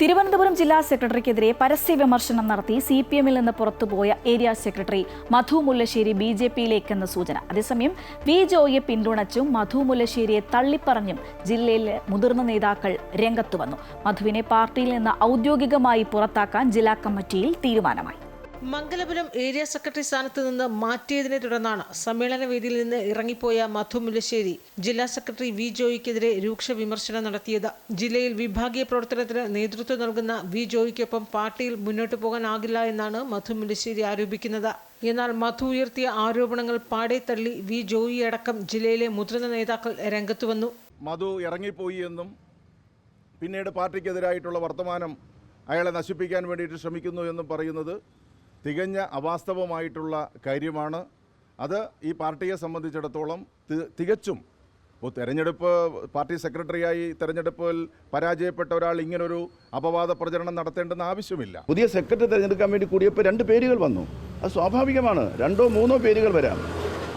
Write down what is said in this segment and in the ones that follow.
തിരുവനന്തപുരം ജില്ലാ സെക്രട്ടറിക്കെതിരെ പരസ്യ വിമർശനം നടത്തി സി പി എമ്മിൽ നിന്ന് പുറത്തുപോയ area secretary Madhu Mullassery B J പിയിലേക്കെന്ന സൂചന. അതേസമയം വി ജോയെ പിന്തുണച്ചും മധു മുല്ലശ്ശേരിയെ തള്ളിപ്പറഞ്ഞും ജില്ലയിലെ മുതിർന്ന നേതാക്കൾ രംഗത്തു വന്നു. മധുവിനെ പാർട്ടിയിൽ നിന്ന് ഔദ്യോഗികമായി പുറത്താക്കാൻ ജില്ലാ കമ്മിറ്റിയിൽ തീരുമാനമായി. മംഗലപുരം ഏരിയ സെക്രട്ടറി സ്ഥാനത്ത് നിന്ന് മാറ്റിയതിനെ തുടർന്നാണ് സമ്മേളന വേദിയിൽ നിന്ന് ഇറങ്ങിപ്പോയ മധു മുല്ലശ്ശേരി ജില്ലാ സെക്രട്ടറി വി ജോയിക്കെതിരെ രൂക്ഷ വിമർശനം നടത്തിയത്. ജില്ലയിൽ വിഭാഗീയ പ്രവർത്തനത്തിന് നേതൃത്വം നൽകുന്ന വി ജോയിക്കൊപ്പം പാർട്ടിയിൽ മുന്നോട്ടു പോകാനാകില്ല എന്നാണ് മധു മുല്ലശ്ശേരി ആരോപിക്കുന്നത്. എന്നാൽ മധു ഉയർത്തിയ ആരോപണങ്ങൾ പാടെ തള്ളി വി ജോയി അടക്കം ജില്ലയിലെ മുതിർന്ന നേതാക്കൾ രംഗത്തു വന്നു. മധു ഇറങ്ങിപ്പോയി എന്നും പിന്നീട് പാർട്ടിക്കെതിരായിട്ടുള്ള വർത്തമാനം അയാളെ നശിപ്പിക്കാൻ വേണ്ടിയിട്ട് ശ്രമിക്കുന്നു എന്നും പറയുന്നത് തികഞ്ഞ അവാസ്തവമായിട്ടുള്ള കാര്യമാണ്. അത് ഈ പാർട്ടിയെ സംബന്ധിച്ചിടത്തോളം തികച്ചും ഇപ്പോൾ തെരഞ്ഞെടുപ്പ് പാർട്ടി സെക്രട്ടറിയായി തെരഞ്ഞെടുപ്പിൽ പരാജയപ്പെട്ട ഒരാൾ ഇങ്ങനൊരു അപവാദ പ്രചരണം നടത്തേണ്ടെന്ന് ആവശ്യമില്ല. പുതിയ സെക്രട്ടറി തിരഞ്ഞെടുക്കാൻ വേണ്ടി കൂടിയപ്പോൾ രണ്ട് പേരുകൾ വന്നു. അത് സ്വാഭാവികമാണ്. രണ്ടോ മൂന്നോ പേരുകൾ വരാം.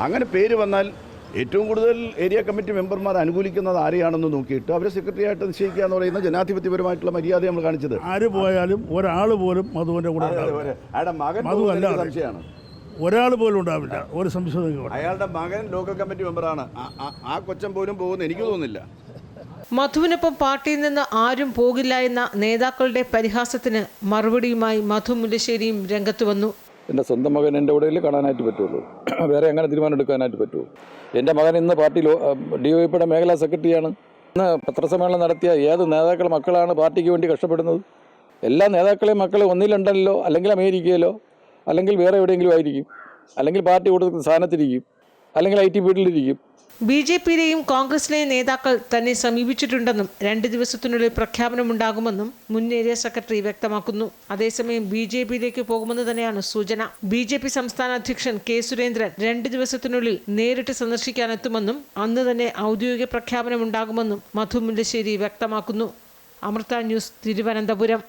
അങ്ങനെ പേര് വന്നാൽ ഏറ്റവും കൂടുതൽ ഏരിയ കമ്മിറ്റി മെമ്പർമാർ അനുകൂലിക്കുന്നത് ആരെയാണെന്ന് നോക്കിയിട്ട് അവരെ സെക്രട്ടറി ആയിട്ട് നിശ്ചയിക്കുക എന്ന് പറയുന്ന ജനാധിപത്യപരമായിട്ടുള്ള മര്യാദ നമ്മൾ കാണിച്ചത്. ആര് പോയാലും ഒരാൾ പോലും മധുവിന്റെ കൂടെ സംശയമാണ്. ഒരാൾ പോലും ഉണ്ടാവില്ല. ഒരു സംശയം അയാളുടെ മകൻ ലോക്കൽ കമ്മിറ്റി മെമ്പറാണ്. ആ കൊച്ചൻ പോലും പോകുന്ന. എനിക്ക് തോന്നുന്നില്ല. മധുവിനൊപ്പം പാർട്ടിയിൽ നിന്ന് ആരും പോകില്ല എന്ന നേതാക്കളുടെ പരിഹാസത്തിന് മറുപടിയുമായി മധു മുല്ലശ്ശേരിയും രംഗത്തു വന്നു. എന്റെ സ്വന്തം മകൻ എന്റെ കൂടെ കാണാനായിട്ട് പറ്റുള്ളൂ. വേറെ എങ്ങനെ തീരുമാനം എടുക്കാനായിട്ട് പറ്റുമോ എന്റെ മകൻ ഇന്ന് പാർട്ടി ഡി പിയുടെ മേഖലാ സെക്രട്ടറിയാണ്. ഇന്ന് പത്രസമ്മേളനം നടത്തിയ ഏത് നേതാക്കളുടെ മക്കളാണ് പാർട്ടിക്ക് വേണ്ടി കഷ്ടപ്പെടുന്നത്? എല്ലാ നേതാക്കളെയും മക്കളെ ഒന്നിലുണ്ടല്ലോ അല്ലെങ്കിൽ അമേരിക്കയിലോ അല്ലെങ്കിൽ വേറെ എവിടെയെങ്കിലും ആയിരിക്കും. അല്ലെങ്കിൽ പാർട്ടി കൊടുക്കുന്ന സ്ഥാനത്തിരിക്കും അല്ലെങ്കിൽ ഐ ടി ഫീൽഡിലിരിക്കും. ബി ജെ പിയിലെയും കോൺഗ്രസിലെയും നേതാക്കൾ തന്നെ സമീപിച്ചിട്ടുണ്ടെന്നും രണ്ട് ദിവസത്തിനുള്ളിൽ പ്രഖ്യാപനമുണ്ടാകുമെന്നും മുൻ ഏരിയ സെക്രട്ടറി വ്യക്തമാക്കുന്നു. അതേസമയം ബി ജെ പിയിലേക്ക് പോകുമെന്ന് തന്നെയാണ് സൂചന. ബി ജെ പി സംസ്ഥാന അധ്യക്ഷൻ കെ സുരേന്ദ്രൻ രണ്ട് ദിവസത്തിനുള്ളിൽ നേരിട്ട് സന്ദർശിക്കാനെത്തുമെന്നും അന്ന് തന്നെ ഔദ്യോഗിക പ്രഖ്യാപനമുണ്ടാകുമെന്നും മധു മുല്ലശ്ശേരി വ്യക്തമാക്കുന്നു. അമൃത ന്യൂസ് തിരുവനന്തപുരം.